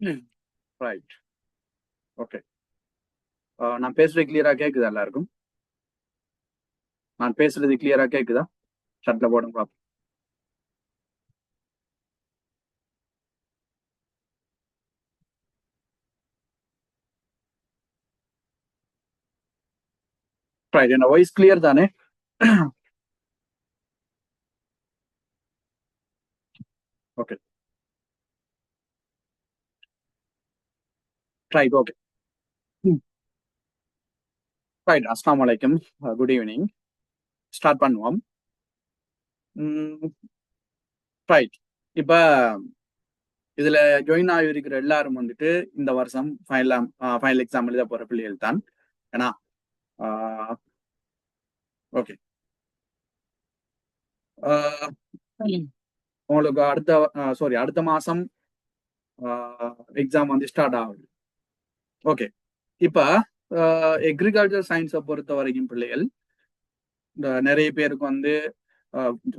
Right okay நான் பேசுறது கிளியரா கேக்குதா எல்லாருக்கும்? நான் பேசுறது கிளியரா கேக்குதா? சட்ல போடுங்க பாப்போம். ரைட் என்ன வாய்ஸ் கிளியர் தானே? ஓகே ரைட் ஓகே ரைட் அஸ்லாம் வலைக்கம் குட் ஈவினிங் ஸ்டார்ட் பண்ணுவோம். ரைட் இப்போ இதுல ஜாயின் ஆகியிருக்கிற எல்லாரும் வந்துட்டு இந்த வருஷம் ஃபைனல் ஃபைனல் எக்ஸாம் எழுத போற பிள்ளைகள் தான். ஏன்னா ஓகே உங்களுக்கு அடுத்த சாரி அடுத்த மாசம் எக்ஸாம் வந்து ஸ்டார்ட் ஆகுது. ஓகே இப்ப எக்ரிகல்ச்சர் சயின்ஸை பொறுத்த வரைக்கும் பிள்ளைகள் இந்த நிறைய பேருக்கு வந்து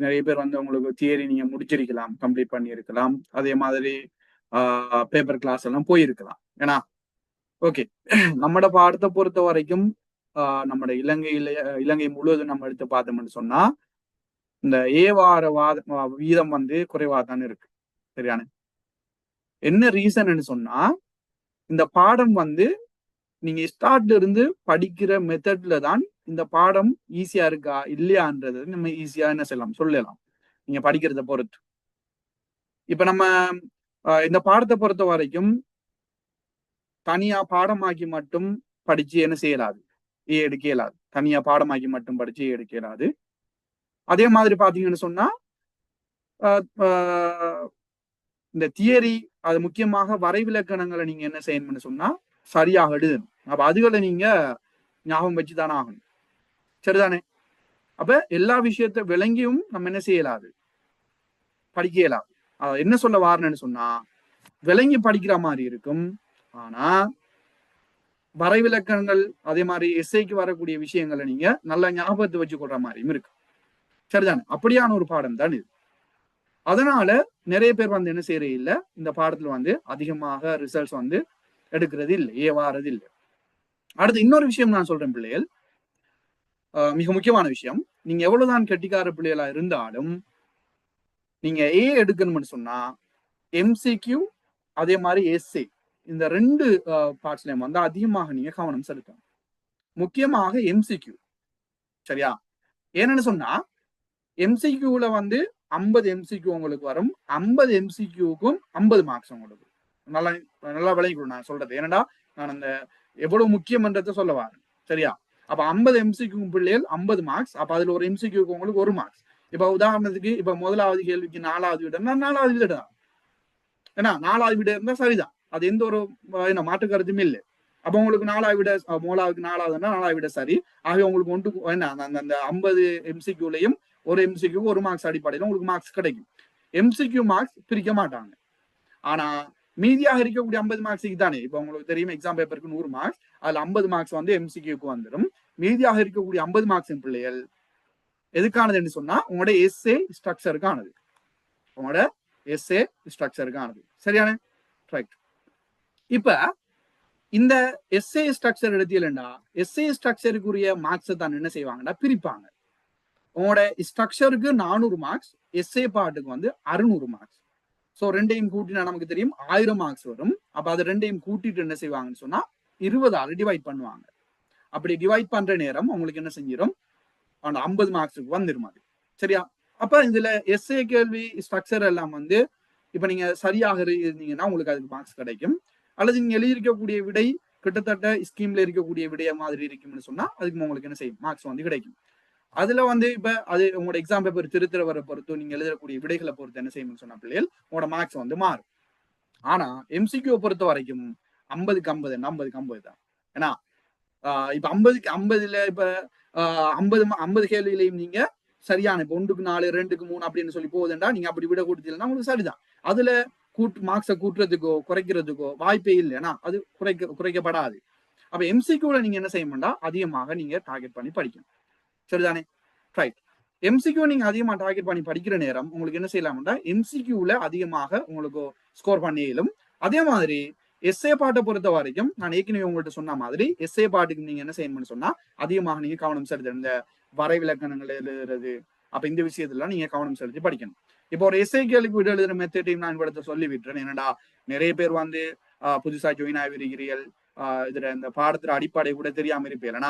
நிறைய பேர் வந்து உங்களுக்கு தியரி நீங்க முடிச்சிருக்கலாம் கம்ப்ளீட் பண்ணியிருக்கலாம். அதே மாதிரி பேப்பர் கிளாஸ் எல்லாம் போயிருக்கலாம். ஏன்னா ஓகே நம்மட பாடத்தை பொறுத்த வரைக்கும் நம்மட இலங்கையில இலங்கை முழுவதும் நம்ம எடுத்து பார்த்தோம்னு சொன்னா இந்த ஏவார வாத வீதம் வந்து குறைவாக தானே இருக்கு. சரியான என்ன ரீசன் சொன்னா இந்த பாடம் வந்து நீங்க ஸ்டார்ட்ல இருந்து படிக்கிற மெத்தட்ல தான் இந்த பாடம் ஈஸியா இருக்கா இல்லையான்றது நம்ம ஈஸியா என்ன செய்யலாம்? சொல்லலாம். நீங்க படிக்கிறத பொறுத்து. இப்ப நம்ம இந்த பாடத்தை பொறுத்த வரைக்கும் தனியா பாடமாக்கி மட்டும் படிச்சு என்ன செய்யலாது? ஏ எடுக்க இயலாது தனியா பாடமாக்கி மட்டும் படிச்சு ஏ எடுக்க இயலாது அதே மாதிரி பாத்தீங்கன்னு சொன்னா இந்த தியரி அது முக்கியமாக வரைவிலக்கணங்களை நீங்க என்ன செய்யணும்னு சொன்னா சரியாக எழுதணும் அப்ப அதுகளை நீங்க ஞாபகம் வச்சு தானே ஆகணும். சரிதானே? அப்ப எல்லா விஷயத்த விளங்கியும் நம்ம என்ன செய்யலாது? படிக்க இயலாது. என்ன சொல்ல வாரணும்னு சொன்னா விளங்கி படிக்கிற மாதிரி இருக்கும். ஆனா வரைவிலக்கணங்கள் அதே மாதிரி எஸ்ஐக்கு வரக்கூடிய விஷயங்களை நீங்க நல்ல ஞாபகத்தை வச்சு கொள்ற மாதிரியும் இருக்கு. சரிதானே? அப்படியான ஒரு பாடம் தான் இது. அதனால நிறைய பேர் வந்து என்ன செய்யறது இல்லை இந்த பாடத்துல வந்து அதிகமாக ரிசல்ட்ஸ் வந்து எடுக்கிறது இல்லை ஏ இல்லை அடுத்து இன்னொரு விஷயம் நான் சொல்றேன் பிள்ளைகள். மிக முக்கியமான விஷயம். நீங்க எவ்வளவுதான் கெட்டிக்கார பிள்ளைகளா இருந்தாலும் நீங்க ஏ எடுக்கணும்னு சொன்னா எம்சிக்யூ அதே மாதிரி எஸ்ஏ இந்த ரெண்டு பார்ட்ஸ்லயும் வந்து அதிகமாக நீங்க கவனம் செலுத்தணும். முக்கியமாக எம்சிக்யூ சரியா? ஏன்னு சொன்னா எம்சிக்யூல வந்து ஐம்பது எம்சிக்யூ உங்களுக்கு வரும். ஐம்பது எம்சிக்யூக்கும் ஐம்பது மார்க்ஸ் உங்களுக்கு. நல்லா நல்லா விளங்கிக்கணும் நான் சொல்றது. ஏன்னா நான் அந்த எவ்வளவு முக்கியம்ன்றத சொல்ல வரேன். சரியா? அப்ப ஐம்பது எம்சிக்யூ பிள்ளைகள் ஐம்பது மார்க்ஸ் அப்ப அதுல ஒரு எம்சிக்யூக்கு உங்களுக்கு ஒரு மார்க்ஸ் இப்ப உதாரணத்துக்கு இப்ப முதலாவது கேள்விக்கு நாலாவது விடம்னா நாலாவது விட தான். ஏன்னா நாலாவது விட இருந்தா சரிதான். அது எந்த ஒரு என்ன மாற்று கருத்துமே இல்லை. அப்ப உங்களுக்கு நாலாவது விட மூலாவுக்கு நாலாவதுன்னா நாலாவது விட சரி. ஆகவே உங்களுக்கு ஒன்று என்ன அந்த அந்த ஐம்பது எம்சிக்யூலையும் ஒரு எம்சிக்யூ ஒரு மார்க்ஸ் அடிப்படையில் உங்களுக்கு மார்க்ஸ் கிடைக்கும். எம்சிக்யூ மார்க்ஸ் பிரிக்க மாட்டாங்க. ஆனா மீதியாக இருக்கக்கூடிய ஐம்பது மார்க்ஸுக்கு தானே இப்போ உங்களுக்கு தெரியும் எக்ஸாம் பேப்பருக்கு நூறு மார்க்ஸ் அதுல ஐம்பது மார்க்ஸ் வந்து எம்சிக்யூக்கு வந்துடும் மீதியாக இருக்கக்கூடிய ஐம்பது மார்க்ஸ் பிள்ளைகள் எதுக்கானதுன்னு சொன்னா உங்களோட எஸ்ஏ ஸ்ட்ரக்சருக்கானது உங்களோட எஸ்ஏ ஸ்ட்ரக்சருக்கானது சரியான ரைட் இப்ப இந்த எஸ்ஏ ஸ்ட்ரக்சர் எடுத்தீங்கன்னா எஸ்ஏ ஸ்ட்ரக்சருக்குரிய மார்க்ஸை தான் என்ன செய்வாங்கன்னா பிரிப்பாங்க. உங்களோட ஸ்ட்ரக்சருக்கு நானூறு மார்க்ஸ் எஸ்ஏ பாட்டுக்கு வந்து அறுநூறு மார்க்ஸ் ஸோ ரெண்டையும் கூட்டினா நமக்கு தெரியும் ஆயிரம் மார்க்ஸ் வரும். அப்ப அது ரெண்டையும் கூட்டிட்டு என்ன செய்வாங்கன்னு சொன்னா இருபதாறு டிவைட் பண்ணுவாங்க. அப்படி டிவைட் பண்ற நேரம் உங்களுக்கு என்ன செஞ்சிடும் அந்த ஐம்பது மார்க்ஸுக்கு வந்துடும் அது. சரியா? அப்ப இதுல எஸ்ஏ கேள்வி ஸ்ட்ரக்சர் எல்லாம் வந்து இப்ப நீங்க சரியாக இருந்தீங்கன்னா உங்களுக்கு அதுக்கு மார்க்ஸ் கிடைக்கும். அல்லது நீங்க எழுதியிருக்கக்கூடிய விடை கிட்டத்தட்ட ஸ்கீம்ல இருக்கக்கூடிய விடைய மாதிரி இருக்கும்னு சொன்னா அதுக்கு உங்களுக்கு என்ன செய்யும்? மார்க்ஸ் வந்து கிடைக்கும். அதுல வந்து இப்ப அது உங்களோட எக்ஸாம் பேப்பர் திருத்துறவரை பொறுத்து நீங்க எழுதக்கூடிய விடைகளை பொறுத்து என்ன செய்யணும்னு சொன்ன பிள்ளைகள் உங்களோட மார்க்ஸ் வந்து மாறும். ஆனா எம்சிக்யூ பொறுத்த வரைக்கும் ஐம்பதுக்கு ஐம்பது ஐம்பதுக்கு ஐம்பது தான். ஏன்னா இப்ப ஐம்பதுக்கு ஐம்பதுல இப்ப ஐம்பது ஐம்பது கேள்வியிலையும் நீங்க சரியான இப்ப ஒன்றுக்கு நாலு ரெண்டுக்கு மூணு அப்படின்னு சொல்லி போகுதுண்டா நீங்க அப்படி விட கொடுத்தீங்கன்னா உங்களுக்கு சரிதான். அதுல கூட்டு மார்க்ஸை கூட்டுறதுக்கோ குறைக்கிறதுக்கோ வாய்ப்பே இல்லைன்னா அது குறைக்க குறைக்கப்படாது. அப்ப எம்சிக்யூல நீங்க என்ன செய்யணும்டா அதிகமாக நீங்க டார்கெட் பண்ணி படிக்கணும். சரிதானே? ரைட் எம்சிக்யூ நீங்க அதிகமா டார்கெட் பண்ணி படிக்கிற நேரம் உங்களுக்கு என்ன செய்யலாம்டா எம்சிக்யூல அதிகமாக உங்களுக்கு ஸ்கோர் பண்ண இயலும் அதே மாதிரி எஸ்ஏ பாட்டை பொறுத்த வரைக்கும் நான் ஏற்கனவே உங்கள்கிட்ட சொன்ன மாதிரி எஸ்ஏ பாட்டுக்கு நீங்க என்ன செய்யணும்னு சொன்னா அதிகமாக நீங்க கவனம் செலுத்த இந்த வரைவிலக்கணங்கள் எழுதுறது அப்ப இந்த விஷயத்துல நீங்க கவனம் செலுத்தி படிக்கணும். இப்போ ஒரு எஸ்ஏ கேள்விக்கு விட எழுதுற மெத்தடையும் நான் இடத்த சொல்லி விட்டுறேன் என்னடா நிறைய பேர் வந்து புதுசா ஜாயின் ஆகிருக்கிறீர்கள் இதுல இந்த பாடத்துல அடிப்படை கூட தெரியாம இருப்பேன்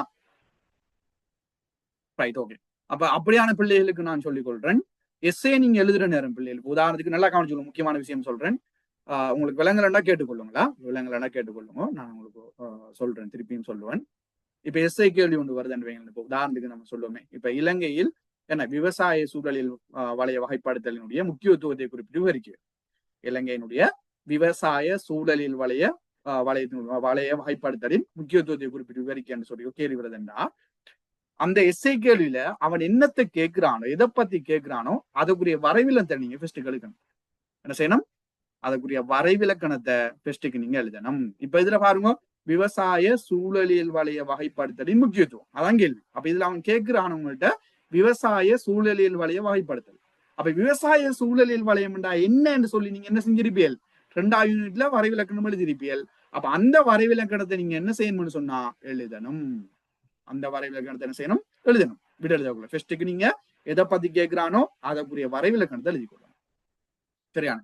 ரைட் ஓகே அப்ப அப்படியான பிள்ளைகளுக்கு நான் சொல்லிக் கொள்றேன். எஸ்ஏ நீங்க எழுதுற நேரம் பிள்ளைகளுக்கு உதாரணத்துக்கு நல்லா கவனிச்சுக்கணும் முக்கியமான விஷயம் சொல்றேன். ஆஹ், உங்களுக்கு விலங்கலண்டா கேட்டுக்கொள்ளுங்களா? விலங்கலண்டா கேட்டுக்கொள்ளுங்க. நான் உங்களுக்கு சொல்றேன். திருப்பியும் சொல்லுவேன். இப்ப எஸ்ஐ கேள்வி ஒன்று வருதுன்னு இப்போ உதாரணத்துக்கு நம்ம சொல்லுவோமே. இப்ப இலங்கையில் என்ன விவசாய சூழலில் வளைய வகைப்படுத்தலினுடைய முக்கியத்துவத்தை குறிப்பிட்டு விவரிக்கிறது இலங்கையினுடைய விவசாய சூழலில் வளைய ஆஹ், வளைய வளைய வகைப்படுத்தலின் முக்கியத்துவத்தை குறிப்பிட்டு விவரிக்கன்னு சொல்லி கேள்வி வருதுன்னா அந்த எஸ்ஐ கேள்வியில அவன் என்னத்தை கேட்கிறானோ எதை பத்தி கேட்கிறானோ அதுக்குரிய வரைவிலத்தை நீங்க ஃபர்ஸ்ட் எழுதணும். என்ன செய்யணும்? அதுக்குரிய வரைவிலக்கணத்தை ஃபர்ஸ்ட்டுக்கு நீங்க எழுதணும். இப்ப இதுல பாருங்க விவசாய சூழலியல் வலைய வகைப்படுத்தலின் முக்கியத்துவம். அதான் கேள்வி. அப்ப இதுல அவன் கேட்கிறானவங்கள்ட்ட விவசாய சூழலியல் வலைய வகைப்படுத்தல். அப்ப விவசாய சூழலியல் வலையம்டா என்னன்னு சொல்லி நீங்க என்ன செஞ்சிருப்பியல் ரெண்டாவது யூனிட்ல வரைவிலக்கணம் எழுதிருப்பியல் அப்ப அந்த வரைவிலக்கணத்தை நீங்க என்ன செய்யணும்னு சொன்னா எழுதணும். அந்த வரைவிலக்கணத்தை என்ன செய்யணும்? எழுதணும். விட எழுதக்குள்ள ஃபர்ஸ்ட்டுக்கு நீங்க எதை பத்தி கேட்கிறானோ அதற்குரிய வரைவிலக்கணத்தை எழுதி கொள்ளணும் சரியான?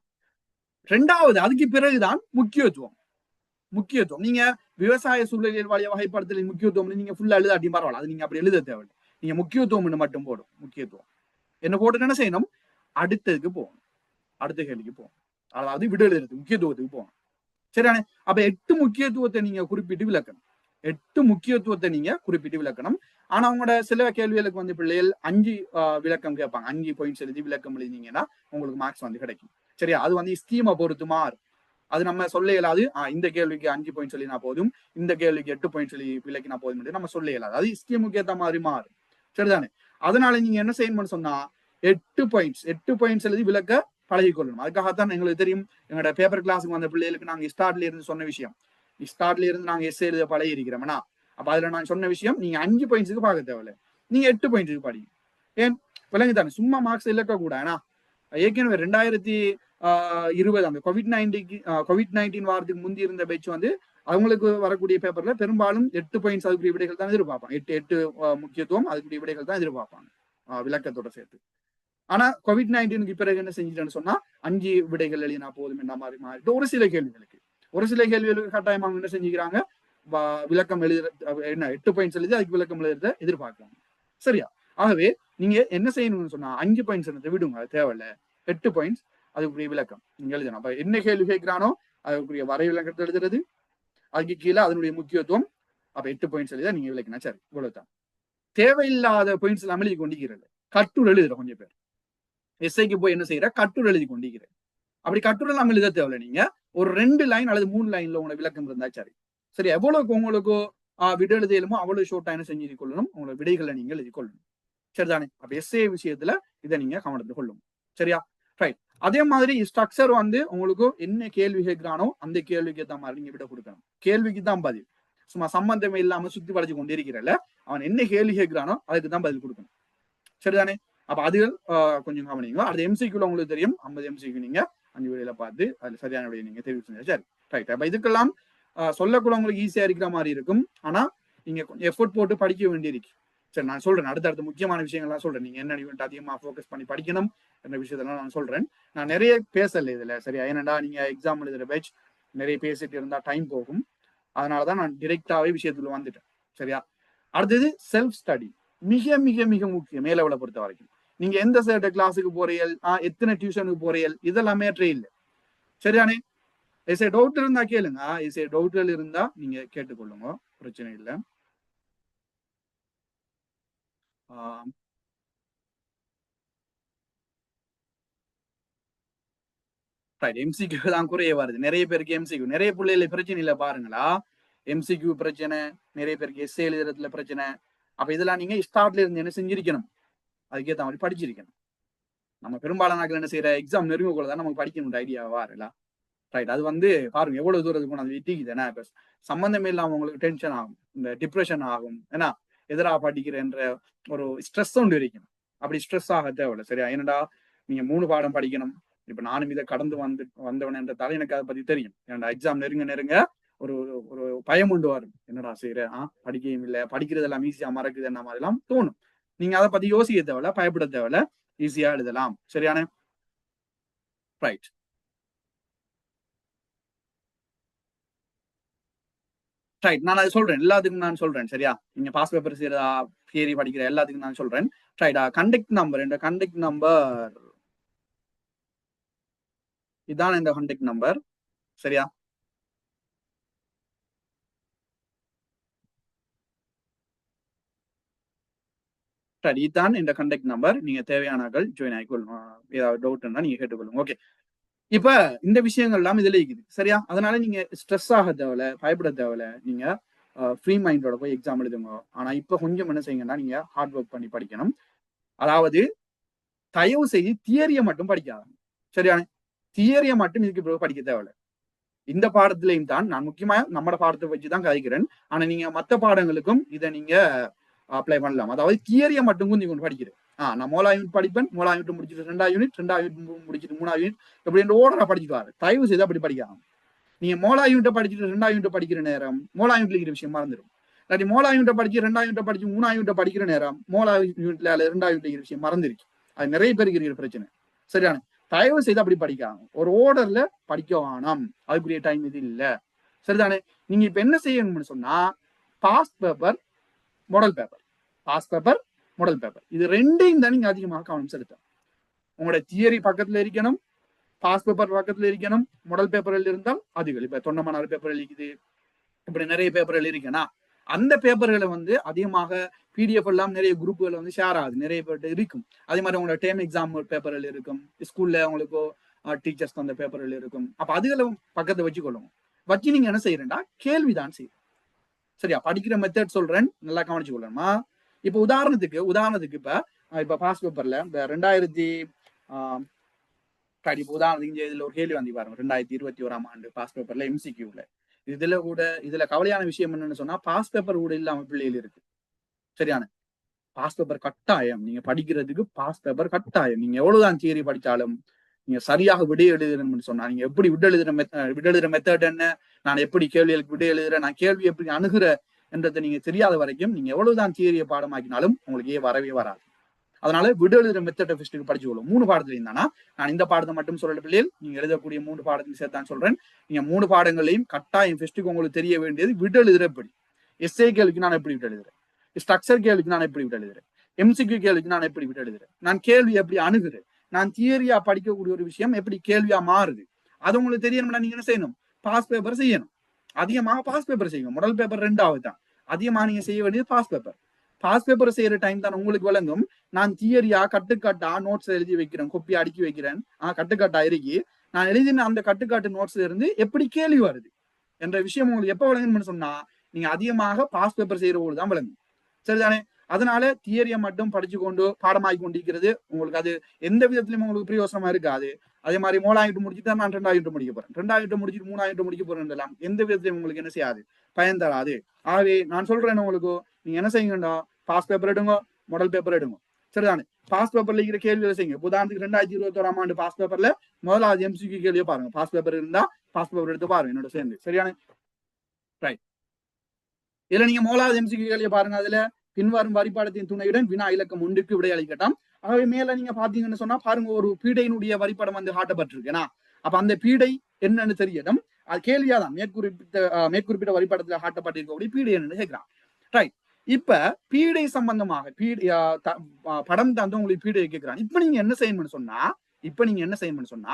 ரெண்டாவது அதுக்கு பிறகுதான் முக்கியத்துவம். முக்கியத்துவம். நீங்க விவசாய சூழலியல் வாழிய வகைப்படுத்தலின் முக்கியத்துவம் நீங்க ஃபுல்லா எழுதாட்டி பரவாயில்ல. அது நீங்க அப்படி எழுத தேவையில்லை. நீங்க முக்கியத்துவம் மட்டும் போடும். முக்கியத்துவம். என்ன போட்டு என்ன செய்யணும்? அடுத்ததுக்கு போகணும். அடுத்த கேள்விக்கு போகணும். அதாவது விட எழுதுறது முக்கியத்துவத்துக்கு போகணும். சரியானே? அப்ப எட்டு முக்கியத்துவத்தை நீங்க குறிப்பிட்டு விளக்கணும். எட்டு முக்கியத்துவத்தை நீங்க குறிப்பிட்டு விளக்கணும். ஆனா அவங்களோட சில கேள்விகளுக்கு வந்து பிள்ளைகள் அஞ்சு ஆஹ், விளக்கம் கேட்பாங்க. அஞ்சு பாயிண்ட்ஸ் எழுதி விளக்கம் எழுதினீங்கன்னா உங்களுக்கு மார்க்ஸ் வந்து கிடைக்கும். சரியா? அது வந்து ஸ்கீமை பொறுத்து மாறும். அது நம்ம சொல்ல இயலாது. ஆஹ், இந்த கேள்விக்கு அஞ்சு பாயிண்ட் சொல்லினா போதும். இந்த கேள்விக்கு எட்டு பாயிண்ட் சொல்லி விளக்கினா போதும் நம்ம சொல்ல இயலாது. அது ஸ்கீமுக்கு ஏத்த மாதிரி மாறும். சரிதானே? அதனால நீங்க என்ன செய்யணும்னு சொன்னா எட்டு பாயிண்ட்ஸ் எட்டு பாயிண்ட்ஸ் எழுதி விளக்க பழகிக்கொள்ளணும். அதுக்காகத்தான் எங்களுக்கு தெரியும். எங்களோட பேப்பர் கிளாஸுக்கு வந்த பிள்ளைகளுக்கு நாங்க ஸ்டார்ட்ல இருந்து சொன்ன விஷயம். ஸ்டார்ட்ல இருந்து நாங்க எஸ் எழுத பழகி இருக்கிறோம்னா அப்ப அதுல நான் சொன்ன விஷயம் நீங்க அஞ்சு பாயிண்ட்ஸுக்கு பார்க்க தேவையில்ல. நீங்க எட்டு பாயிண்ட்ஸுக்கு படிங்க. ஏன்? விலங்கு தானே சும்மா மார்க்ஸ் இழக்க கூட ஏன்னா ஏற்கனவே ரெண்டாயிரத்தி ஆஹ் இருபது அந்த கோவிட் நைன்டிக்கு கோவிட் நைன்டீன் வாரத்துக்கு முந்தி இருந்த பேச்சு வந்து அவங்களுக்கு வரக்கூடிய பேப்பர்ல பெரும்பாலும் எட்டு பாயிண்ட்ஸ் அதுக்குரிய விடைகள் தான் எதிர்பார்ப்பாங்க. எட்டு எட்டு முக்கியத்துவம் அதுக்குரிய விடைகள் தான் எதிர்பார்ப்பாங்க. விளக்கத்தோட சேர்த்து. ஆனா கோவிட் நைன்டீனுக்கு பிறகு என்ன செஞ்சிட்டேன்னு சொன்னா அஞ்சு விடைகள் எழுதினா போதும் என்ற மாதிரி மாறிட்டு ஒரு சில கேள்விகளுக்கு. ஒரு சில கேள்விகளுக்கு கட்டாயமா என்ன செஞ்சுக்கிறாங்க? விளக்கம் எழுத என்ன எட்டு பாயிண்ட்ஸ் எழுதி அதுக்கு விளக்கம் எழுதுறத எதிர்பார்க்கறாங்க. சரியா? ஆகவே நீங்க என்ன செய்யணும்னு சொன்னா அஞ்சு பாயிண்ட்ஸ் விடுங்க அது தேவையில்ல. எட்டு பாயிண்ட்ஸ் அதுக்குரிய விளக்கம். நீங்க எழுதணும். அப்ப என்ன கேள்வி கேட்கிறானோ அதுக்குரிய வரை விளக்கத்தை எழுதுறது அதுக்கு கீழே அதனுடைய முக்கியத்துவம் அப்ப எட்டு பாயிண்ட்ஸ் எழுதி நீங்க விளக்கினா சரி இவ்வளவுதான். தேவையில்லாத பாயிண்ட்ஸ் எல்லாம் எழுதி கொண்டிருக்கிறது. கட்டுரை எழுதுற கொஞ்சம் பேர். எஸ்ஐக்கு போய் என்ன செய்யற? கட்டுரை எழுதி கொண்டிருக்கிறேன் அப்படி கட்டுரை நம்ம எழுத தேவையில்ல நீங்க. ஒரு ரெண்டு லைன் அல்லது மூணு லைன்ல உங்களோட விளக்கம் இருந்தா சரி. சரி எவ்வளவுக்கு உங்களுக்கு விட எழுதியலுமோ அவ்வளவு ஷோர்ட்டா என்ன செஞ்சு கொள்ளணும். உங்களோட விடைகளை நீங்க எழுதி கொள்ளணும். சரிதானே? அப்ப எஸ்ஏ விஷயத்துல இதை நீங்க கவனத்தில் கொள்ளும். சரியா? ரைட் அதே மாதிரி ஸ்ட்ரக்சர் வந்து உங்களுக்கு என்ன கேள்வி கேட்கிறானோ அந்த கேள்விக்கு ஏற்ற மாதிரி நீங்க விட கொடுக்கணும். கேள்விக்கு தான் பதில். சும்மா சம்பந்தமே இல்லாம சுத்தி வளைச்சு கொண்டிருக்கிறல்ல அவன் என்ன கேள்வி கேட்கிறானோ அதுக்கு தான் பதில் கொடுக்கணும். சரிதானே? அப்ப அதுகள் ஆஹ், கொஞ்சம் கவனிங்க. அடுத்து எம்சிக்யூல உங்களுக்கு தெரியும். ஐம்பது எம்சிக்கு நீங்க அஞ்சு விடையில பார்த்து அதுல சரியான விடையை நீங்க தெரிவு செஞ்சா சரி ரைட் அப்ப இதுக்கெல்லாம் சொல்லக்கூடவங்களுக்கு சொல்லக்கூட உங்களுக்கு ஈஸியா இருக்கிற மாதிரி இருக்கும். ஆனா நீங்க கொஞ்சம் எஃபோர்ட் போட்டு படிக்க வேண்டியிருக்கு. சரி நான் சொல்றேன். அடுத்தடுத்த முக்கியமான விஷயங்கள்லாம் சொல்றேன். நீங்க என்ன ஈவெண்ட் அதிகமா ஃபோக்கஸ் பண்ணி படிக்கணும் என்ற விஷயத்தெல்லாம் நான் சொல்றேன். நான் நிறைய பேசல இதுல. சரியா? ஏன்னா நீங்க எக்ஸாம் எழுதுற பேட்ச் நிறைய பேசிட்டு இருந்தா டைம் போகும். அதனாலதான் நான் டிரெக்டாவே விஷயத்துல வந்துட்டேன். சரியா? அடுத்தது செல்ஃப் ஸ்டடி மிக மிக மிக முக்கியம். மேலவளை பொறுத்த வரைக்கும். நீங்க எந்த சேர்ட்ட கிளாஸுக்கு போறீர்கள்? ஆஹ் எத்தனை டியூஷனுக்கு போறீர்கள்? இதெல்லாம் மேற்றே இல்லை. சரியானே இசை டவுட் இருந்தா கேளுங்க. இசை டவுட்கள் இருந்தா நீங்க கேட்டுக்கொள்ளுங்க. பிரச்சனை இல்லை. ஆஹ் ரைட் எம்சிக்யூ தான் குறைய வருது. நிறைய பேருக்கு எம்சிக்யூ நிறைய பிள்ளைகள பிரச்சனை இல்லை பாருங்களா. எம்சிக்யூ பிரச்சனை நிறைய பேருக்கு எஸ்ஏ எழுதுறதுல பிரச்சனை. அப்ப இதெல்லாம் நீங்க ஸ்டார்ட்ல இருந்து என்ன செஞ்சிருக்கணும்? அதுக்கேற்ற மாதிரி படிச்சிருக்கணும். நம்ம பெரும்பாலான என்ன செய்யற? எக்ஸாம் நெருங்கக்குள்ள தான் நமக்கு படிக்கணும் ஐடியாவா வாருல ரைட் அது வந்து பாருங்க எவ்வளவு தூரத்துக்கு கொண்டு வீட்டிக்குது. ஏன்னா இப்ப சம்பந்தமே இல்லாம உங்களுக்கு டென்ஷன் ஆகும். இந்த டிப்ரெஷன் ஆகும். ஏன்னா எதிராக படிக்கிறேன்ற ஒரு ஸ்ட்ரெஸ் ஒன்று இருக்கணும் அப்படி ஸ்ட்ரெஸ் ஆக தேவையில்ல. சரியா? என்னடா நீங்க மூணு பாடம் படிக்கணும். இப்ப நானும் இதை கடந்து வந்து வந்தவன் தலை எனக்கு அதை பத்தி தெரியும். என்னடா எக்ஸாம் நெருங்க நெருங்க ஒரு ஒரு- ஒரு பயம் உண்டு வரும். என்னடா செய்யற? ஆஹ் படிக்கவும் படிக்கிறது படிக்கிறதெல்லாம் ஈஸியா மறக்குது என்ன மாதிரி எல்லாம் தோணும். நீங்க அதை பத்தி யோசிக்க தேவையில்ல பயப்பட தேவையில்ல. ஈஸியா எழுதலாம். சரியான? ரைட் ரைட் நான் அதை சொல்றேன். எல்லாத்துக்கும் நான் சொல்றேன். சரியா? நீங்க பாஸ் பேப்பர் செய்யறதா தியரி படிக்கிற எல்லாத்துக்கும் நான் சொல்றேன். ரைட்டா கண்டக்ட் நம்பர் இந்த கண்டக்ட் நம்பர் இதான் இந்த கண்டக்ட் நம்பர் சரியா? சரி இதுதான் இந்த கண்டக்ட் நம்பர் நீங்க தேவையானாக்கள் ஜாயின் ஆகிக்கொள்ளும் ஏதாவது டவுட்னா நீங்க கேட்டுக்கொள்ளுங்க. ஓகே இப்ப இந்த விஷயங்கள் எல்லாம் இதுல இருக்குது. சரியா? அதனால நீங்க ஸ்ட்ரெஸ் ஆக தேவையில்ல பயப்பட தேவையில்ல. நீங்க ஃப்ரீ மைண்டோட போய் எக்ஸாம் எழுதுங்க. ஆனா இப்ப கொஞ்சம் என்ன செய்யுங்கன்னா நீங்க ஹார்ட் ஒர்க் பண்ணி படிக்கணும். அதாவது தயவு செய்து தியரியை மட்டும் படிக்காத சரியான தியரியை மட்டும் இதுக்கு பிறகு படிக்க தேவையில்லை. இந்த பாடத்திலையும் தான் நான் முக்கியமா நம்மட பாடத்தை வச்சு தான் கதைக்கிறேன். ஆனா நீங்க மத்த பாடங்களுக்கும் இதை நீங்க அப்ளை பண்ணலாம். அதாவது தியரியை மட்டும் கொஞ்சம் கொண்டு படிக்கிறேன் ஆஹ் நான் மூலா யூனிட் படிப்பேன். மூலா யூனிட் முடிச்சுட்டு ரெண்டா யூனிட் ரெண்டா யூனிட் முடிச்சுட்டு மூணா யூனிட் இப்படி என்று ஓடரா படிச்சுட்டு வாரு தயவு செய்து அப்படி படிக்கலாம் நீங்க மோலா யூனிட்டை படிச்சுட்டு ரெண்டா யூனிட் படிக்கிற நேரம் மோலா யூனிட்ல இருக்கிற விஷயம் மறந்துடும் இல்லாட்டி மோலா யூனிட்டை படிச்சு ரெண்டா யூனிட்டை படிச்சு மூணா யூனிட்டை படிக்கிற நேரம் மோலா யூனிட்ல அல்ல ரெண்டா யூனிட் இருக்கிற விஷயம் மறந்துருச்சு. அது நிறைய பேருக்கு இருக்கிற பிரச்சனை. சரியான தயவு செய்து அப்படி படிக்கலாம் ஒரு ஓர்டர்ல படிக்க வேணாம். அதுக்குரிய டைம் இது இல்ல. சரிதானே? நீங்க இப்ப என்ன செய்யணும்னு சொன்னா past paper model paper past paper model paper இது ரெண்டையும் தான் நீங்க அதிகமாக கவனம் செலுத்தணும் உங்களோட தியரி பக்கத்துல இருக்கணும் பாஸ் பேப்பர் பக்கத்துல இருக்கணும் மாடல் பேப்பரில் இருந்தால் அதிகம் இப்ப தொண்டமான பேப்பர் இருக்குது இப்படி நிறைய பேப்பர்கள் இருக்கேனா அந்த பேப்பர்களை வந்து அதிகமாக பிடிஎஃப் எல்லாம் நிறைய குரூப்புகள் வந்து ஷேர் ஆகுது. நிறைய பேர் இருக்கும். அதே மாதிரி உங்களோட டேம் எக்ஸாம் பேப்பர்கள் இருக்கும். ஸ்கூல்ல உங்களுக்கு டீச்சர்ஸ் தந்த பேப்பர்கள் இருக்கும். அப்ப அதுகளை பக்கத்தை வச்சுக்கொள்ளுங்க. வச்சு நீங்க என்ன செய்யறேன்டா கேள்விதான் செய்யும் சரியா? படிக்கிற மெத்தட் சொல்றேன். நல்லா கவனிச்சு கொள்ளணுமா? இப்ப உதாரணத்துக்கு உதாரணத்துக்கு இப்ப இப்ப பாஸ் பேப்பர்ல இந்த ரெண்டாயிரத்தி ஆஹ் இப்ப உதாரணத்துக்கு இதுல ஒரு கேள்வி வந்து பாருங்க. ரெண்டாயிரத்தி இருபத்தி ஓராம் ஆண்டு பாஸ் பேப்பர்ல எம்சிக்யூல இதுல கூட இதுல கவலையான விஷயம் என்னன்னு சொன்னா பாஸ் பேப்பர் கூட இல்லாம பிள்ளைகள் இருக்கு. சரியான? பாஸ் பேப்பர் கட்டாயம். நீங்க படிக்கிறதுக்கு பாஸ் பேப்பர் கட்டாயம். நீங்க எவ்வளவுதான் தியரி படிச்சாலும் நீங்க சரியாக விடை எழுதுறேன்னு சொன்னா நீங்க எப்படி விட எழுதுற மெத்த விட எழுதுற மெத்தட் என்ன? நான் எப்படி கேள்விகளுக்கு விட எழுதுறேன்? நான் கேள்வி எப்படி அணுகிற என்றதை நீங்க தெரியாத வரைக்கும் நீங்க எவ்வளவுதான் தியரியை பாடமாக்கினாலும் உங்களுக்கு ஏ வரவே வராது. அதனால விட எழுதுற மெத்தட்டை ஃபர்ஸ்ட்டுக்கு படிச்சுக்கொள்ளும் மூணு பாடத்துலையும் தானா? நான் இந்த பாடத்தை மட்டும் சொல்ற பிள்ளைகள் நீங்க எழுதக்கூடிய மூணு பாடத்தையும் சேர்த்தான் சொல்றேன். நீங்க மூணு பாடங்களையும் கட்டாயம் ஃபர்ஸ்ட்டுக்கு உங்களுக்கு தெரிய வேண்டியது விட எழுதுற எப்படி? எஸ்ஏ கேள்விக்கு நான் எப்படி விட்டு எழுதுறேன்? ஸ்ட்ரக்சர் கேள்விக்கு நான் எப்படி விட்டு எழுதுறேன்? எம்சிக்யூ கேள்விக்கு நான் எப்படி விட எழுதுறேன்? நான் கேள்வி எப்படி அணுகுறேன்? நான் தியரியா படிக்கக்கூடிய ஒரு விஷயம் எப்படி கேள்வியா மாறுது? அது உங்களுக்கு தெரியணும்னா நீங்க என்ன செய்யணும்? பாஸ் பேப்பர் செய்யணும். அதிகமாக பாஸ் பேப்பர் செய்யணும் முதல் பேப்பர் ரெண்டாவது தான் அதிகமாக நீங்க செய்ய வேண்டியது பாஸ் பேப்பர் பாஸ் பேப்பர் செய்யற டைம் தான் உங்களுக்கு விளங்கும். நான் தியரியா கட்டுக்காட்டா நோட்ஸ் எழுதி வைக்கிறேன். கொப்பி அடுக்கி வைக்கிறேன். ஆஹ் கட்டுக்காட்டா இறக்கி நான் எழுதின அந்த கட்டுக்காட்டு நோட்ஸ்ல இருந்து எப்படி கேள்வி வருது? என்ற விஷயம் உங்களுக்கு எப்ப விளங்கணும்னு சொன்னா நீங்க அதிகமாக பாஸ் பேப்பர் செய்யற போது தான் விளங்கும். சரிதானே? அதனால தியரியை மட்டும் படிச்சு கொண்டு பாடமாகி கொண்டிருக்கிறது உங்களுக்கு அது எந்த விதத்திலும் உங்களுக்கு பிரயோசனமா இருக்காது. அதே மாதிரி மூணாயிரம் முடிச்சுட்டு நான் ரெண்டாயிரம் முடிக்க போறேன். ரெண்டாயிரம் முடிச்சுட்டு மூணாயிரம் முடிக்க போறேன் எல்லாம் எந்த விதத்திலும் உங்களுக்கு என்ன செய்யாது? பயன் தராது. ஆகவே நான் சொல்றேன் உங்களுக்கு நீங்க என்ன செய்யுங்கடா? பாஸ் பேப்பர் எடுங்க மாடல் பேப்பர் எடுங்க. சரிதானே? பாஸ் பேப்பர்ல இருக்கிற கேள்விகளை செய்யுங்க. உதாரணத்துக்கு ரெண்டாயிரத்தி இருபத்தி ஓராம் ஆண்டு பாஸ் பேப்பர்ல முதலாவது எம்சிக்கு கேள்வியை பாருங்க. பாஸ் பேப்பர் இருந்தா பாஸ் பேப்பர் எடுத்து பாருங்க என்னோட சேர்ந்து. சரியான ரைட் இதுல நீங்க மூலாவது எம்சிக்கு கேள்வியை பாருங்க அதுல பின்வரும் வரிப்பாடத்தின் துணையுடன் வினா இலக்கம் ஒன்றுக்கு விடையளிக்கட்டும் ஆகவே மேல நீங்க பாத்தீங்கன்னு சொன்னா பாருங்க ஒரு பீடையினுடைய வரிப்படம் வந்து காட்டப்பட்டிருக்கேனா அப்ப அந்த பீடை என்னன்னு தெரியட்டும். அது கேள்வியாதான் மேற்குறிப்பிட்ட மேற்குறிப்பிட்ட வரிப்படத்துல காட்டப்பட்டிருக்கக்கூடிய பீடை என்னன்னு கேட்கிறான். ரைட் இப்ப பீடை சம்பந்தமாக பீடை படம் தந்து உங்களுக்கு பீடையை கேட்கிறான். இப்ப நீங்க என்ன செய்யணும்னு சொன்னா இப்ப நீங்க என்ன செய்யணும்னு சொன்னா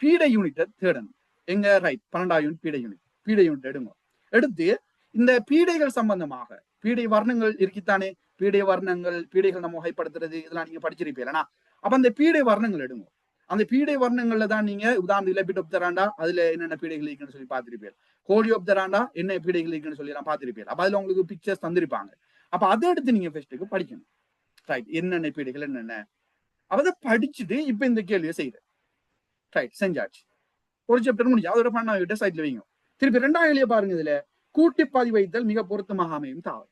பீடை யூனிட்டை தேடணும். எங்க? ரைட் பன்னெண்டாவது யூனிட் பீடை யூனிட் பீடை யூனிட் எடுங்க. எடுத்து இந்த பீடைகள் சம்பந்தமாக பீடை வர்ணங்கள் இருக்கித்தானே? பீடை வர்ணங்கள் பீடைகள் நம்ம வகைப்படுத்துறது இதெல்லாம் நீங்க படிச்சிருப்பீங்களா அப்ப அந்த பீடை வர்ணங்கள் எடுங்க. அந்த பீடை வர்ணங்கள்ல தான் நீங்க உதாரணம் லெபிடோப்தராண்டா அதுல என்னென்ன பீடைகள் இருக்குன்னு சொல்லி பார்த்திருப்பீங்க கோலியோப்தராண்டா என்ன பீடைகள் இருக்குன்னு சொல்லி எல்லாம் பார்த்திருப்பீங்க அப்ப அதுல உங்களுக்கு பிக்சர்ஸ் தந்திருப்பாங்க. அப்ப அதை எடுத்து நீங்க ஃபர்ஸ்ட்டுக்கு படிக்கணும். ரைட் என்னென்ன பீடைகள் என்னென்ன? அதை படிச்சுட்டு இப்ப இந்த கேள்வியை செய்யுது ரைட் செஞ்சாச்சு. ஒரு சாப்டர் முடிஞ்சு. அதோட பண்ண சைட்ல வைங்க. திருப்பி ரெண்டாம் கேள்வியை பாருங்க இதுல. கூட்டி பதிவைத்தல் மிக பொருத்தமாக அமையும் தாவல்.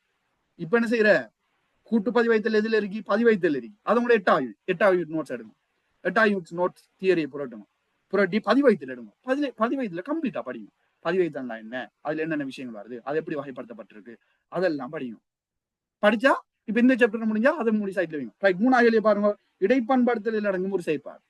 இப்ப என்ன செய்யற கூட்டு பதிவைத்தல் எதுல இருக்கு பதிவைத்தல் இருக்கு அது கூட எட்டாவது எட்டாவது நோட்ஸ் எடுங்க எட்டாவது நோட்ஸ் தியரியை புரட்டணும். புரட்டி பதிவைத்தில் எடுங்க பதிலை பதிவைத்துல கம்ப்ளீட்டா படிங்க பதிவைத்தல்னா என்ன? அதுல என்னென்ன விஷயங்கள் வருது? அது எப்படி வகைப்படுத்தப்பட்டிருக்கு? அதெல்லாம் படிங்க படிச்சா இப்ப இந்த சாப்டர் முடிஞ்சா அதை மூணு சைட்ல வைங்க. ரைட் மூணாவது பாருங்க. இடைப்பண்படுத்தல் அடங்கும் ஒரு சைப்பார்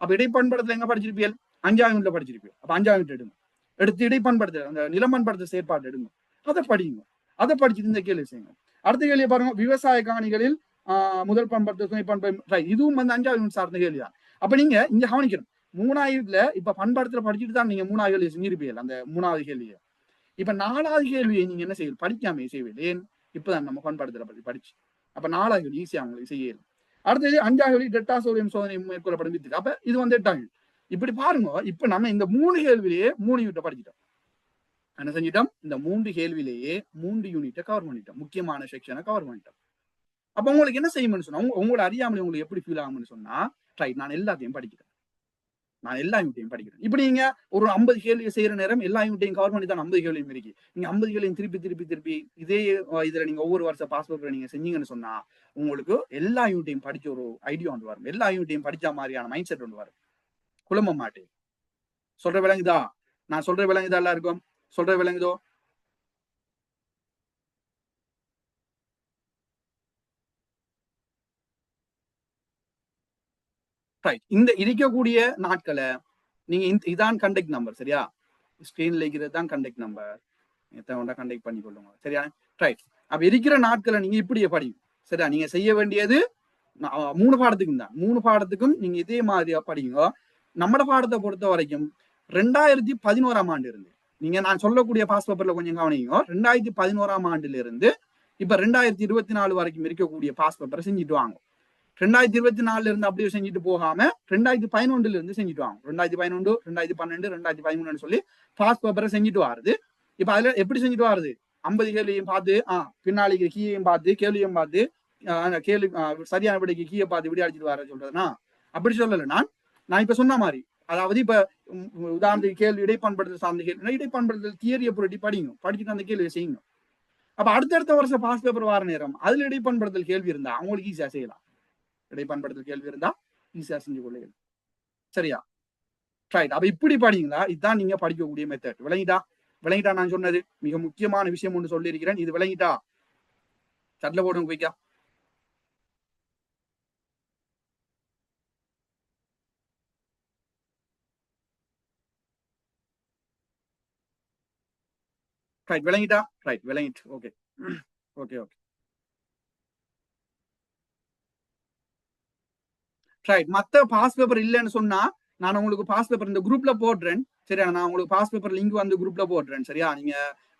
அப்ப இடைப்பண்படுத்தல் எங்க படிச்சிருப்பீங்க அஞ்சாவது யூனிட்ல படிச்சிருப்பீங்க அப்ப அஞ்சாவது எடுங்க. எடுத்து இடைப்பண்படுத்த அந்த நிலமண்படுத்த செயற்பாடு எடுங்க. அதை படிங்க. அதை படிச்சுட்டு இந்த கேள்வி செய்யுங்க. அடுத்த கேள்வி பாருங்க. விவசாய காணிகளில் முதல் பண்படுத்த துணை பண்பு இதுவும் வந்து அஞ்சாவது சார்ந்த கேள்வி தான் அப்ப நீங்க இங்க கவனிக்கணும். மூணாயிரத்துல இப்ப பண்பாடத்துல படிச்சுட்டு தான் நீங்க மூணாவது கேள்வி செஞ்சிருப்பீங்க அந்த மூணாவது கேள்வியை. இப்ப நாலாவது கேள்வியை நீங்க என்ன செய்யல படிக்காம செய்வீர்கள் ஏன்? இப்பதான் நம்ம பண்பாடத்துல படி படிச்சு. அப்ப நாலாவது கேள்வி ஈஸியா உங்களுக்கு செய்யலாம் அடுத்தது அஞ்சாவது கேள்வி டெட்டா சோடியம் சோதனை மேற்கொள்ளப்படும் வித்து அப்ப இது வந்து எட்டாம் கேள்வி. இப்படி பாருங்க இப்ப நம்ம இந்த மூணு கேள்வியிலேயே மூணு யூனிட்டை படிச்சிட்டோம். என்ன செஞ்சிட்டோம்? இந்த மூன்று கேள்வியிலேயே மூன்று யூனிட்டை கவர் பண்ணிட்டோம். முக்கியமான செக்ஷனை கவர் பண்ணிட்டோம். அப்ப உங்களுக்கு என்ன செய்யணும்னு சொன்னா உங்க- உங்களை அறியாமலே உங்களுக்கு எப்படி ஃபீல் ஆகும்னு சொன்னா ட்ரை நான் எல்லாத்தையும் படிக்கிறேன். நான் எல்லா யூனிட்டையும் படிக்கிறேன். இப்படி நீங்க ஒரு ஐம்பது கேள்வி செய்யற நேரம் எல்லா யூனிட்டையும் கவர் பண்ணி தான் ஐம்பது கேள்வியும் இருக்கு. நீங்க ஐம்பது கேள்வியும் திருப்பி திருப்பி திருப்பி இதே இதுல நீங்க ஒவ்வொரு வருஷம் பாஸ் பேப்பர் நீங்க செஞ்சீங்கன்னு சொன்னா உங்களுக்கு எல்லா யூனிட்டையும் படிச்ச ஒரு ஐடியா ஒன்று வரும். எல்லா யூனிட்டையும் படிச்ச மாதிரியான மைண்ட் செட் ஒன்று வரும். குழம்ப மாட்டேன். சொல்ற விளங்குதா நான் சொல்ற விளங்குதா எல்லாருக்கும்? சொல்ற விளங்குதோ ரைட் இந்த இருக்கக்கூடிய நாட்களை நீங்க இதான் கண்டெக்ட் நம்பர் சரியா? ஸ்கிரீன்ல இருக்கிறது தான் கண்டெக்ட் நம்பர் எத்தனை கண்டெக்ட் பண்ணி கொள்ளுங்க சரியா? ரைட் அப்ப இருக்கிற நாட்களை நீங்க இப்படியே படிங்க சரியா? நீங்க செய்ய வேண்டியது மூணு பாடத்துக்கும் தான் மூணு பாடத்துக்கும் நீங்க இதே மாதிரியா படிங்க. நம்மட பாடத்தை பொறுத்த வரைக்கும் ரெண்டாயிரத்தி பதினோராம் ஆண்டு இருந்து நீங்க நான் சொல்லக்கூடிய பாஸ் பேப்பர்ல கொஞ்சம் கவனிங்க. ரெண்டாயிரத்தி பதினோராம் ஆண்டுல இருந்து இப்ப ரெண்டாயிரத்தி இருபத்தி நாலு வரைக்கும் இருக்கக்கூடிய பாஸ் பேப்பரை செஞ்சுட்டு வாங்க. ரெண்டாயிரத்தி இருபத்தி நாலுல இருந்து அப்படியே செஞ்சுட்டு போகாம ரெண்டாயிரத்தி பதினொன்றுல இருந்து செஞ்சுட்டு வாங்க. ரெண்டாயிரத்தி பதினொன்று ரெண்டாயிரத்தி பன்னெண்டு ரெண்டாயிரத்தி பதிமூணுன்னு சொல்லி பாஸ் பேப்பரை செஞ்சுட்டு வருது. இப்ப அதுல எப்படி செஞ்சுட்டு வருது? ஐம்பது கேள்வியும் பார்த்து ஆஹ் பின்னாளிக்கு கீயையும் பார்த்து கேள்வியும் பார்த்து கேள்வி சரியான விடைக்கு கீயை பார்த்து விடி அடிச்சுட்டு வர சொல்றதுனா அப்படி சொல்லல நான் நான் இப்ப சொன்ன மாதிரி அதாவது இப்ப உதாரணத்துக்கு கேள்வி இடைப்பண்படுத்தல் சார்ந்த கேள்வி. இடைப்பண்படுத்தல் தியரியை புரட்டி படிங்க. படிச்சுட்டு அந்த கேள்வியை செய்யுங்க. அப்ப அடுத்தடுத்த வருஷம் பாஸ் பேப்பர் வார நேரம் அதுல இடைப்பண்படுத்தல் கேள்வி இருந்தா அவங்களுக்கு ஈஸியா செய்யலாம். இடைப்பண்படுத்தல் கேள்வி இருந்தா ஈஸியா செஞ்சு கொள்ளையலாம் சரியா? ரைட் அப்ப இப்படி படிங்களா இதுதான் நீங்க படிக்கக்கூடிய மெத்தட் விளங்கிட்டா? விளங்கிட்டா நான் சொன்னது. மிக முக்கியமான விஷயம் ஒன்று சொல்லியிருக்கிறேன். இது விளங்கிட்டா? சட்டில் போடுங்க குயிக்கா. ரைட் விளங்கிட்டா? ரைட் விளங்கிட்டு ஓகே ஓகே ஓகே ரைட் மத்த பாஸ் பேப்பர் இல்லைன்னு சொன்னா நான் உங்களுக்கு பாஸ் பேப்பர் இந்த குரூப்ல போடுறேன். சரியா? நான் உங்களுக்கு பாஸ் பேப்பர் லிங்க் வந்து குரூப்ல போடுறேன். சரியா? நீங்க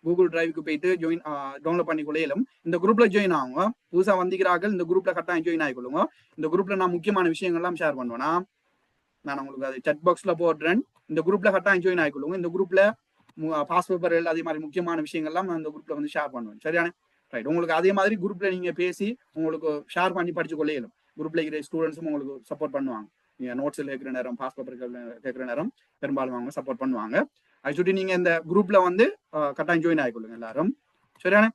கூகுள் டிரைவுக்கு போயிட்டு ஜாயின் டவுன்லோட் பண்ணி கொள்ளையிலும் இந்த குரூப்ல ஜாயின் ஆகுங்க. புதுசா வந்திக்கிறார்கள் இந்த குரூப்ல கட்டாயம் ஜாயின் ஆகிக்கொள்ளுங்க. இந்த குரூப்ல நான் முக்கியமான விஷயங்கள்லாம் ஷேர் பண்ணுவேன்னா நான் உங்களுக்கு அது chat பாக்ஸ்ல போடுறேன். இந்த குரூப்ல கட்டாயம் ஜாயின் ஆகிக்கொள்ளுங்க. இந்த குரூப்ல பாஸ் பேப்பர் அதே மாதிரி முக்கியமான விஷயங்கள்லாம் அந்த குரூப்ல வந்து ஷேர் பண்ணுவேன். சரியான ரைட் உங்களுக்கு அதே மாதிரி குரூப்ல நீங்க பேசி உங்களுக்கு ஷேர் பண்ணி படிச்சு கொள்ளையிலும் குரூப்ல இருக்கிற ஸ்டூடெண்ட்ஸும் உங்களுக்கு சப்போர்ட் பண்ணுவாங்க. நீங்க நோட்ஸ்ல கேட்கிற நேரம் பாஸ் பேப்பர் கேட்கிற நேரம் பெரும்பாலும் அவங்க சப்போர்ட் பண்ணுவாங்க. அது சுட்டி நீங்க இந்த குரூப்ல வந்து கட்டாயம் ஜாயின் ஆகிக்கொள்ளுங்க எல்லாரும். சரியான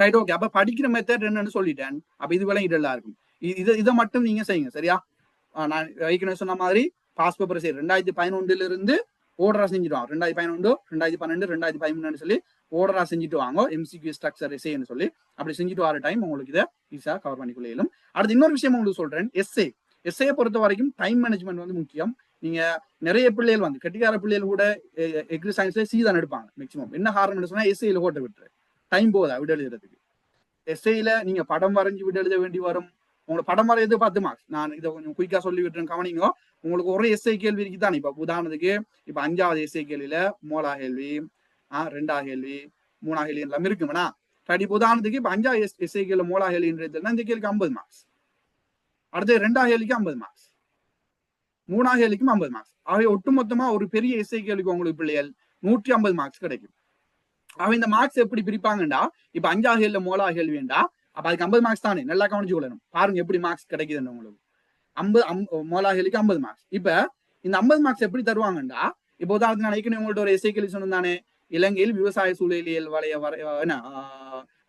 ரைட் ஓகே அப்ப படிக்கிற மெத்தட் என்னன்னு சொல்லிட்டேன். அப்ப இது வேலை எல்லாம் இருக்கும். இது இதை மட்டும் நீங்க செய்யுங்க. சரியா? நான் ஏற்கனவே சொன்ன மாதிரி பாஸ் பேப்பர் செய்ய ரெண்டாயிரத்தி பதினொன்றுல இருந்து ஓர்டரா செஞ்சிட்டுவாங்க ரெண்டாயிரத்தி பதினொன்று ரெண்டாயிரத்தி பன்னெண்டு ரெண்டாயிரத்தி பதிமூணுன்னு சொல்லி ஓர்டரா செஞ்சுட்டு வாங்க. எம்சிக்யூ ஸ்ட்ரக்சர் எஸ்ஏன்னு சொல்லி. அப்படி செஞ்சுட்டு வர டைம் உங்களுக்கு இதை ஈஸியாக கவர் பண்ணிக்கொள்ள இயலும் அடுத்து இன்னொரு விஷயம் உங்களுக்கு சொல்றேன். எஸ்ஏ எஸ்ஏ பொறுத்த வரைக்கும் டைம் மேனேஜ்மெண்ட் வந்து முக்கியம். நீங்க நிறைய பிள்ளைகள் வந்து கெட்டிக்கார பிள்ளைகள் கூட எக்ரி சயின்ஸ்ல சி தான் எடுப்பாங்க மேக்ஸிமம் என்ன காரணம் சொன்னா எஸ்ஏல ஓட்ட விட்டுரு. டைம் போதா விட எழுதுறதுக்கு. எஸ்ஏல நீங்க படம் வரைஞ்சு விட எழுத வேண்டி வரும். உங்களோட படம் வரையது பத்து மார்க்ஸ் நான் இதை கொஞ்சம் குயிக்கா சொல்லி விட்டுறேன். கவனிங்க. உங்களுக்கு ஒரு எஸ்ஐ கேள்வி இருக்கு இப்ப உதாரணத்துக்கு இப்ப அஞ்சாவது எஸ்ஐ கேள்வியில மோலா கேள்வி ஆஹ் ரெண்டா கேள்வி மூணா கேள்வி எல்லாம் இருக்குமேனா சரி இப்ப உதாரணத்துக்கு இப்ப அஞ்சாவது எஸ் எஸ்ஐ கேள்வி மூலா கேள்வின்றதுல இந்த கேள்விக்கு ஐம்பது மார்க்ஸ் அடுத்து ரெண்டா கேள்விக்கு ஐம்பது மார்க்ஸ் மூணா கேள்விக்கும் ஐம்பது மார்க்ஸ் ஆகவே ஒட்டுமொத்தமா ஒரு பெரிய எஸ்ஐ கேள்விக்கு உங்களுக்கு பிள்ளைகள் நூற்றி ஐம்பது மார்க்ஸ் கிடைக்கும். அவன் இந்த மார்க்ஸ் எப்படி பிரிப்பாங்கண்டா? இப்ப அஞ்சாவது கேள்வி மூலா கேள்விண்டா அப்ப அதுக்கு ஐம்பது மார்க்ஸ் தானே? நல்லா கவனிச்சு கொள்ளணும். பாருங்க எப்படி மார்க்ஸ் கிடைக்குதுன்னு உங்களுக்கு. ஐம்பது மோலா ஐம்பது மார்க்ஸ் இப்ப இந்த ஐம்பது மார்க்ஸ் எப்படி தருவாங்கண்டா? இப்போ உதாரணத்துக்கு நான் ஏற்கனவே உங்கள்ட்ட ஒரு எஸ்ஐ கேள்வி சொன்னதானே இலங்கையில் விவசாய சூழலியல் வளைய வரை என்ன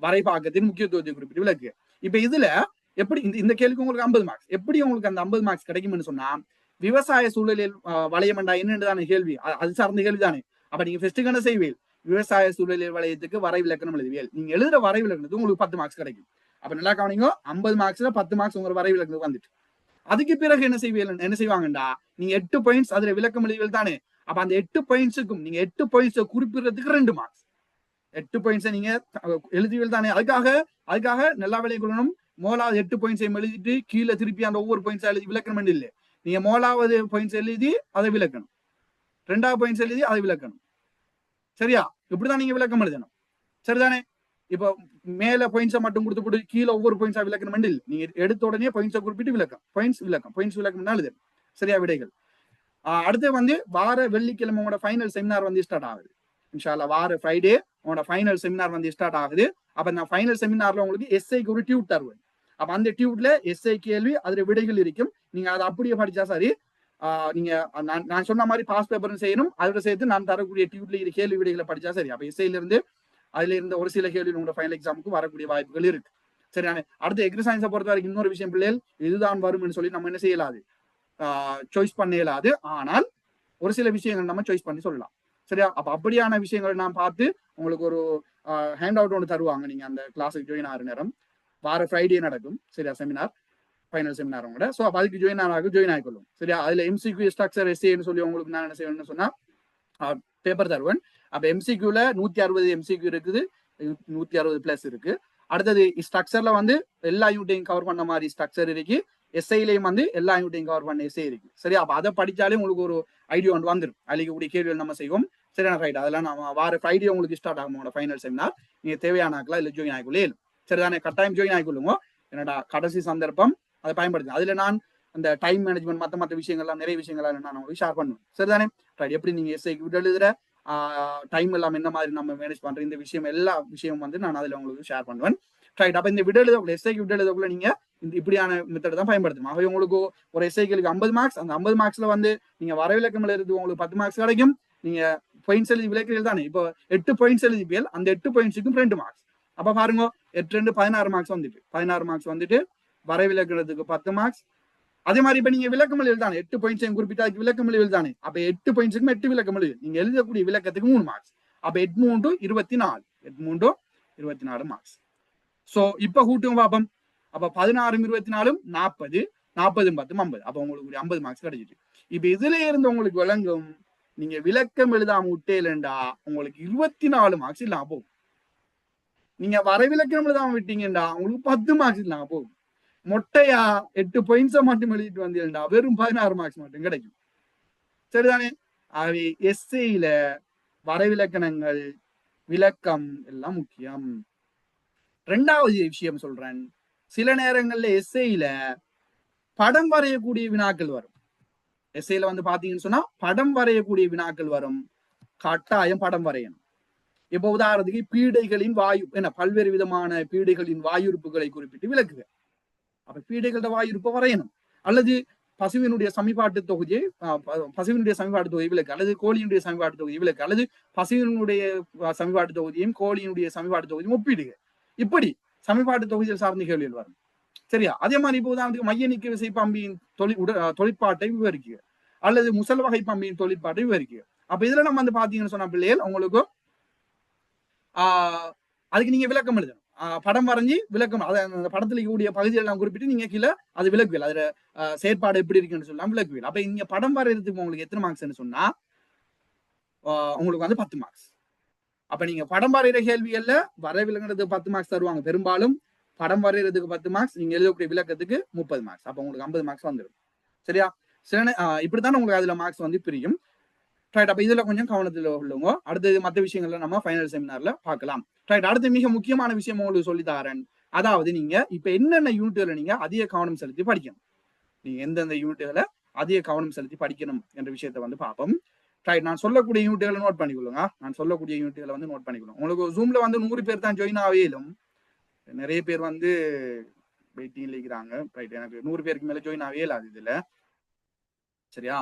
வரைபாக்கத்தின் முக்கியத்துவத்தை குறிப்பிட்டு விளக்கு. இப்ப இதுல எப்படி இந்த இந்த கேள்விக்கு உங்களுக்கு ஐம்பது மார்க்ஸ் எப்படி உங்களுக்கு அந்த ஐம்பது மார்க்ஸ் கிடைக்கும்னு சொன்னா விவசாய சூழலில் வளையமண்டா என்னன்னு தானே கேள்வி. அது சார்ந்த கேள்வி தானே அப்ப நீங்க ஃபெஸ்ட்டுக்கு என்ன செய்வீல்? விவசாய சூழலில் வளையத்துக்கு வரைவிலக்கணம் எழுதுவியல் நீங்க எழுதுற வரைவிலக்கணத்துக்கு உங்களுக்கு பத்து மார்க்ஸ் கிடைக்கும். அப்ப நல்லா கவனிங்க ஐம்பது மார்க்ஸ்ல பத்து மார்க்ஸ் உங்க வரைவிலக்கணத்துக்கு வந்துட்டு. அதுக்கு பிறகு என்ன செய்வீங்க? என்ன செய்வாங்கடா நீங்க எட்டு பாயிண்ட்ஸ் அதுல விளக்கம் எழுதுவீர்கள் தானே? அப்ப அந்த எட்டு பாயிண்ட்ஸுக்கும் நீங்க எட்டு பாயிண்ட்ஸை குறிப்பிடுறதுக்கு ரெண்டு மார்க்ஸ் எட்டு பாயிண்ட்ஸை நீங்க அஹ், எழுதுவீர்கள் தானே? அதுக்காக அதுக்காக நல்லா விலை கொள்ளணும். மோலாவது எட்டு பாயிண்ட்ஸையும் எழுதிட்டு கீழே திருப்பி அந்த ஒவ்வொரு பாயிண்ட்ஸா எழுதி விளக்கணும் இல்லை. நீங்க மோலாவது பாயிண்ட்ஸ் எழுதி அதை விளக்கணும். ரெண்டாவது பாயிண்ட்ஸ் எழுதி அதை விளக்கணும். சரியா? இப்படிதான் நீங்க விளக்கம் எழுதணும். சரிதானே? இப்போ மேல பாயிண்ட்ஸை மட்டும் கொடுத்து போட்டு கீழே ஒவ்வொரு பாயிண்ட்ஸா விளக்கணும் மண்டில். நீங்க எடுத்த உடனே பாயிண்ட்ஸை குறிப்பிட்டு விளக்கம். பாயிண்ட்ஸ் விளக்கம். பாயிண்ட்ஸ் விளக்கம் தான் சரியா விடைகள். அடுத்து வந்து வார வெள்ளிக்கிழமை உங்களோட ஃபைனல் செமினார் வந்து ஸ்டார்ட் ஆகுது. இன்ஷால்லா வார ஃப்ரைடே உங்களோட ஃபைனல் செமினார் வந்து ஸ்டார்ட் ஆகுது. அப்ப இந்த ஃபைனல் செமினார்ல உங்களுக்கு எஸ்ஐக்கு ஒரு டியூட் தருவேன். அப்ப அந்த டியூட்ல எஸ்ஐ கேள்வி அதுல விடைகள் இருக்கும். நீங்க அதை அப்படியே படிச்சா சரி. ஆஹ் நீங்க நான் நான் சொன்ன மாதிரி பாஸ் பேப்பரும் செய்யணும். அதோட சேர்த்து நான் தரக்கூடிய டியூட்ல இரு கேள்வி விடைகளை படிச்சா சரி. அப்ப எஸ்ஐல இருந்து அதுல இருந்த ஒரு சில கேள்வி உங்களோட ஃபைனல் எக்ஸாமுக்கு வரக்கூடிய வாய்ப்புகள் இருக்கு. சரி அடுத்து எக்ரி சயின்ஸை பொறுத்த வரைக்கும் இன்னொரு விஷயம் பிள்ளைகள் இதுதான் வரும்னு சொல்லி நம்ம என்ன செய்யலாது? சாய்ஸ் பண்ண இயலாது. ஆனால் ஒரு சில விஷயங்கள் நம்ம சாய்ஸ் பண்ணி சொல்லலாம். சரியா? அப்ப அப்படியான விஷயங்களை நான் பார்த்து உங்களுக்கு ஒரு ஹேண்ட் அவுட் ஒன்று தருவாங்க. நீங்க அந்த கிளாஸுக்கு ஜாயின் ஆகிற நேரம். வார ஃப்ரைடே நடக்கும். சரியா? செமினார் ஃபைனல் செமினார் உங்களோட. ஸோ அப்போ அதுக்கு ஜாயின் ஆக ஜாயின் ஆகிக்கொள்ளும். சரியா? அதுல எம்சிக்யூ ஸ்ட்ரக்சர் எஸ்ஏன்னு சொல்லி உங்களுக்கு நான் என்ன செய்வேன்னு சொன்னா பேப்பர் தருவேன். அப்ப எம்சிக்யூல நூத்தி அறுபது எம்சிக்யூ இருக்குது நூத்தி அறுபது பிளஸ் இருக்கு. அடுத்தது ஸ்ட்ரக்சர்ல வந்து எல்லா யூட்டையும் கவர் பண்ண மாதிரி ஸ்ட்ரக்சர் இருக்கு. எஸ்ஐலையும் வந்து எல்லா யூட்டையும் கவர் பண்ண எஸ்ஐ இருக்கு. சரி அப்ப அதை படிச்சாலே உங்களுக்கு ஒரு ஐடியா ஒன்று வந்துடும் அதுக்கு கூடிய கேள்விகள் நம்ம செய்வோம். சரியான ரைட் அதெல்லாம் நம்ம வார ஃப்ரைடே உங்களுக்கு ஸ்டார்ட் ஆகும் உங்களோட ஃபைனல் செமினார் நீங்க தேவையான ஆக்கலாம் இல்லை ஜாயின் ஆகிக்கொள்ளே சரிதானே? கட்டாயம் ஜாயின் ஆகிக்கொள்ளுங்க. என்னடா கடைசி சந்தர்ப்பம்? அதை பயன்படுத்து அதுல நான் அந்த டைம் மேனேஜ்மெண்ட் மற்ற மற்ற விஷயங்கள்லாம் நிறைய விஷயங்கள்லாம் நான் உங்களுக்கு ஷேர் பண்ணுவேன். சரிதானே? ரைட் எப்படி நீங்க எஸ்ஐக்கு விட்டு எழுதுற? டைம் எல்லாம் என்ன மாதிரி நம்ம மேனேஜ் பண்ற இந்த விஷயம் எல்லா விஷயம் வந்து நான் அதில் உங்களுக்கு ஷேர் பண்ணுவேன். ரைட் அப்ப இந்த விட எழுதக்குள்ள எஸ்ஐக்கு விட எழுதக்குள்ள நீங்க இந்த இப்படியான மெத்தட் தான் பயன்படுத்தணும். ஆகவே உங்களுக்கு ஒரு எஸ்ஐகளுக்கு ஐம்பது மார்க்ஸ் அந்த ஐம்பது மார்க்ஸ்ல வந்து நீங்க வரவிலக்கமில் இருந்து உங்களுக்கு பத்து மார்க்ஸ் கிடைக்கும். நீங்க பாயிண்ட்ஸ் எழுதி விளக்கிறீர்கள் தானே? இப்போ எட்டு பாயிண்ட்ஸ் எழுதிப்பியல் அந்த எட்டு பாயிண்ட்ஸுக்கும் ரெண்டு மார்க்ஸ் அப்ப பாருங்க எட்டு ரெண்டு பதினாறு மார்க்ஸ் வந்துட்டு. பதினாறு மார்க்ஸ் வந்துட்டு வரவிலக்கிறதுக்கு பத்து மார்க்ஸ் அதே மாதிரி இப்ப நீங்க விளக்கமொழி எழுதானே எட்டு பாயிண்ட்ஸ் குறிப்பிட்ட அதுக்கு விளக்கமொழி எழுதானே அப்ப எட்டு பாயிண்ட்ஸுக்கும் எட்டு விளக்கமொழி நீங்க எழுதக்கூடிய விளக்கத்துக்கு மூணு மார்க்ஸ் அப்ப எட் மூன்று இருபத்தி நாலு எட் மூன்று இருபத்தி நாலு மார்க்ஸ் சோ இப்ப கூட்டும் பாப்பம். அப்ப பதினாறும் இருபத்தி நாலும் நாற்பது நாற்பதும் பத்தும் ஐம்பது. அப்ப உங்களுக்கு ஒரு ஐம்பது மார்க்ஸ் கிடைச்சிட்டு இப்ப இதுல இருந்து உங்களுக்கு விளங்கும் நீங்க விளக்கம் எழுதாம விட்டேலண்டா உங்களுக்கு இருபத்தி நாலு மார்க்ஸ் இல்லாம போகும். நீங்க வரைவிலக்கணம் எழுதாம விட்டீங்கடா உங்களுக்கு பத்து மார்க்ஸ் இல்லாம போகும். மொட்டையா எட்டு பாயிண்ட்ஸை மட்டும் எழுதிட்டு வந்தீங்கடா வெறும் பதினாறு மார்க்ஸ் மட்டும் கிடைக்கும். சரிதானே? ஆகவே எஸ்ஏல வரைவிலக்கணங்கள் விளக்கம் எல்லாம் முக்கியம். ரெண்டாவது விஷயம் சொல்றேன். சில நேரங்கள்ல எஸ்ஏல படம் வரையக்கூடிய வினாக்கள் வரும். எஸ்ஏல வந்து பாத்தீங்கன்னு சொன்னா படம் வரையக்கூடிய வினாக்கள் வரும். கட்டாயம் படம் வரையணும். இப்போ உதாரணத்துக்கு பீடைகளின் வாயு என்ன பல்வேறு விதமான பீடைகளின் வாயுறுப்புகளை குறிப்பிட்டு விளக்குக. அப்ப பீடைகளோட வாய் இருப்ப வரையணும். அல்லது பசுவினுடைய சமிபாட்டு தொகுதியை பசுவினுடைய சமிபாட்டு தொகுதி விலக்கு அல்லது கோழியினுடைய சமிபாட்டு தொகுதி விலக்கு அல்லது பசுவினுடைய சமிபாட்டு தொகுதியும் கோழியினுடைய சமிபாட்டு தொகுதியும் ஒப்பிடுக. இப்படி சமிபாட்டு தொகுதியில் சார்ந்த கேள்விகள் வரும். சரியா? அதே மாதிரி இப்போ உதாரணத்துக்கு மைய நீக்க விசை பம்பியின் தொழில் உட தொழிற்பாட்டை விவரிക്കുക அல்லது முசல் வகை பம்பியின் தொழிற்பாட்டை விவரிக்க அப்ப இதுல நம்ம வந்து பாத்தீங்கன்னு சொன்ன பிள்ளைகள் உங்களுக்கு ஆஹ் அதுக்கு நீங்க விளக்கம் எழுதணும். படம் வரைஞ்சி விளக்கம் அதை அந்த படத்துல இருக்கக்கூடிய பகுதிகள் குறிப்பிட்டு நீங்க கீழே அது விளக்குவீல். அதுல செயற்பாடு எப்படி இருக்குன்னு சொல்லலாம் விளக்குவியல் அப்ப நீங்க படம் வரைகிறதுக்கு உங்களுக்கு எத்தனை மார்க்ஸ்னு சொன்னா உங்களுக்கு வந்து பத்து மார்க்ஸ் அப்ப நீங்க படம் வரைகிற கேள்விகள்ல வரைவிலங்கிறதுக்கு பத்து மார்க்ஸ் தருவாங்க. பெரும்பாலும் படம் வரைகிறதுக்கு பத்து மார்க்ஸ் நீங்க எழுதக்கூடிய விளக்கத்துக்கு முப்பது மார்க்ஸ் அப்ப உங்களுக்கு ஐம்பது மார்க்ஸ் வந்துடும். சரியா? சில நே- இப்படித்தான் உங்களுக்கு அதுல மார்க்ஸ் வந்து பிரியும். ரைட் அப்ப இதுல கொஞ்சம் கவனத்துல உள்ளவங்க அடுத்தது மற்ற விஷயங்கள்ல நம்ம ஃபைனல் செமினார்ல பார்க்கலாம். ரைட் அடுத்து மிக முக்கியமான விஷயம் உங்களுக்கு சொல்லி தரேன். அதாவது நீங்க இப்ப என்னென்ன யூனிட்ல நீங்க அதிக கவனம் செலுத்தி படிக்கணும்? நீங்க எந்தெந்த யூனிட்ல அதிக கவனம் செலுத்தி படிக்கணும் என்ற விஷயத்த வந்து பார்ப்போம். ரைட் நான் சொல்லக்கூடிய யூனிட்களை நோட் பண்ணிக்கொள்ளுங்க. நான் சொல்லக்கூடிய யூனிட்களை வந்து நோட் பண்ணிக்கணும் உங்களுக்கு ஜூம்ல வந்து நூறு பேர் தான் ஜாயின் ஆவேலும் நிறைய பேர் வந்து வெயிட்டிங்ல இருக்கிறாங்க. ரைட் எனக்கு நூறு பேருக்கு மேல ஜாயின் ஆவே இல்லாது இதுல. சரியா?